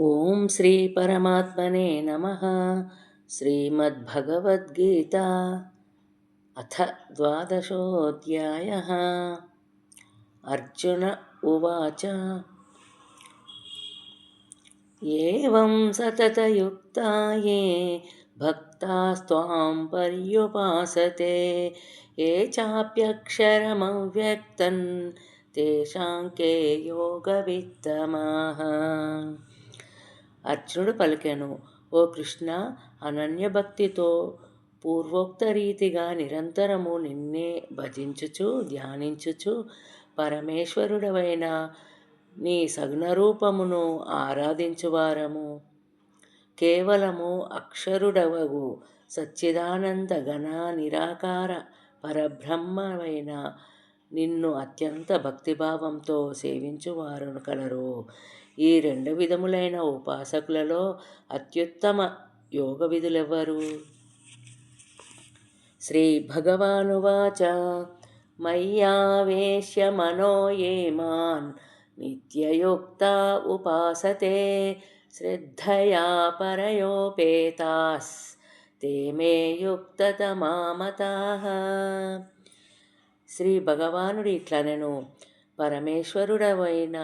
ॐ श्रीपरमात्मने नमः। श्रीमद्भगवद्गीता अथ द्वादशोऽध्यायः। अर्जुन उवाच। एवं सततयुक्ता ये भक्तास्त्वां पर्युपासते, ये चाप्यक्षरमव्यक्तन्, तेषां के योगवित्तमाः। అర్జునుడు పలికెను ఓ కృష్ణ అనన్యభక్తితో పూర్వోక్త రీతిగా నిరంతరము నిన్నే భజించుచు ధ్యానించుచు పరమేశ్వరుడవైన నీ సగుణ రూపమును ఆరాధించువారము. కేవలము అక్షరుడవగు సచ్చిదానంద ఘన నిరాకార పరబ్రహ్మమైన నిన్ను అత్యంత భక్తిభావంతో సేవించువారును కలరు. ఈ రెండు విధములైన ఉపాసకులలో అత్యుత్తమ యోగ విధులెవ్వరు శ్రీ భగవానువాచ మయ్యావేశ్య మనో ఏ మాన్ నిత్యయుక్త ఉపాసతే శ్రద్ధయా పరయోపేతాస్ తే మే శ్రీ భగవానుడు ఇట్లనెను పరమేశ్వరుడవైన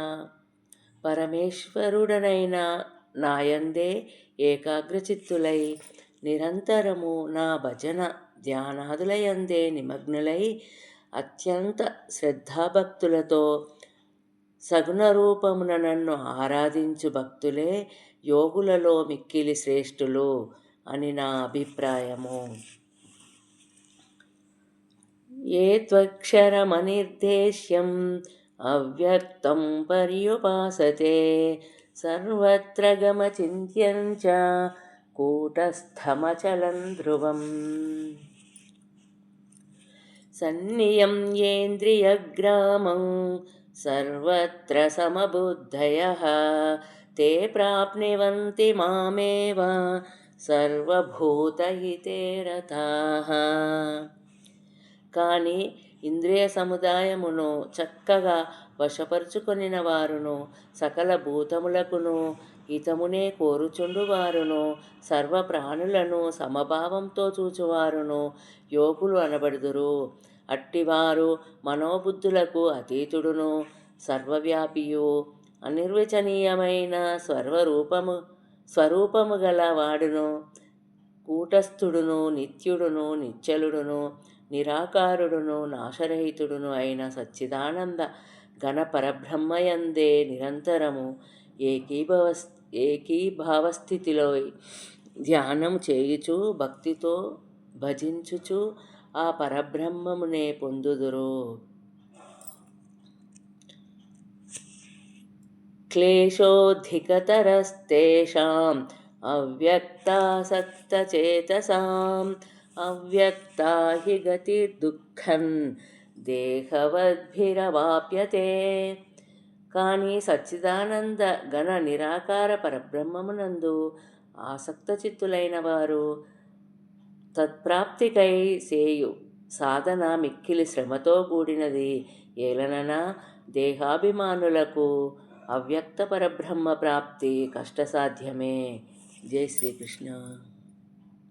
పరమేశ్వరుడనైన నాయందే ఏకాగ్రచిత్తులై నిరంతరము నా భజన ధ్యానాదులయందే నిమగ్నులై అత్యంత శ్రద్ధాభక్తులతో సగుణ రూపమున నన్ను ఆరాధించు భక్తులే యోగులలో మిక్కిలి శ్రేష్ఠులు అని నా అభిప్రాయము. ఏ త్వక్షరమనిర్దేశ్యం अव्यक्तं पर्युपासते। सर्वत्र गमचिन्त्यं च कूटस्थमचलं ध्रुवम्। सन्नियं येन्द्रियग्रामं सर्वत्र समबुद्धयः। ते प्राप्निवन्ति मामेव सर्वभूतहिते रथाः। कानि ఇంద్రియ సముదాయమును చక్కగా వశపరుచుకొనిన వారును సకల భూతములకును హితమునే కోరుచుండువారును సర్వ ప్రాణులను సమభావంతో చూచువారును యోగులు అనబడుదురు. అట్టివారు మనోబుద్ధులకు అతీతుడును సర్వవ్యాపియు అనిర్వచనీయమైన స్వర్వరూపము స్వరూపము గల వాడును. కూటస్థుడును నిత్యుడును నిచ్చలుడును నిరాకారుడును నాశరహితుడును అయిన సచ్చిదానంద ఘన పరబ్రహ్మయందే నిరంతరము ఏకీభవ ఏకీభావస్థితిలో ధ్యానం చేయుచు భక్తితో భజించుచు ఆ పరబ్రహ్మమునే పొందుదురు. క్లేశోధికతరస్తేషాం అవ్యక్తాసక్తచేతసాం అవ్యక్తా హి దుఃఖం దేహవద్భిరవాప్యతే. కానీ సచ్చిదానంద గణ నిరాకార పరబ్రహ్మమునందు ఆసక్త చిత్తులైన వారు తత్ప్రాప్తికై సేయు సాధన మిక్కిలి శ్రమతో కూడినది ఏలనన దేహాభిమానులకు అవ్యక్త పరబ్రహ్మ ప్రాప్తి కష్టసాధ్యమే. જય શ્રી કૃષ્ણ.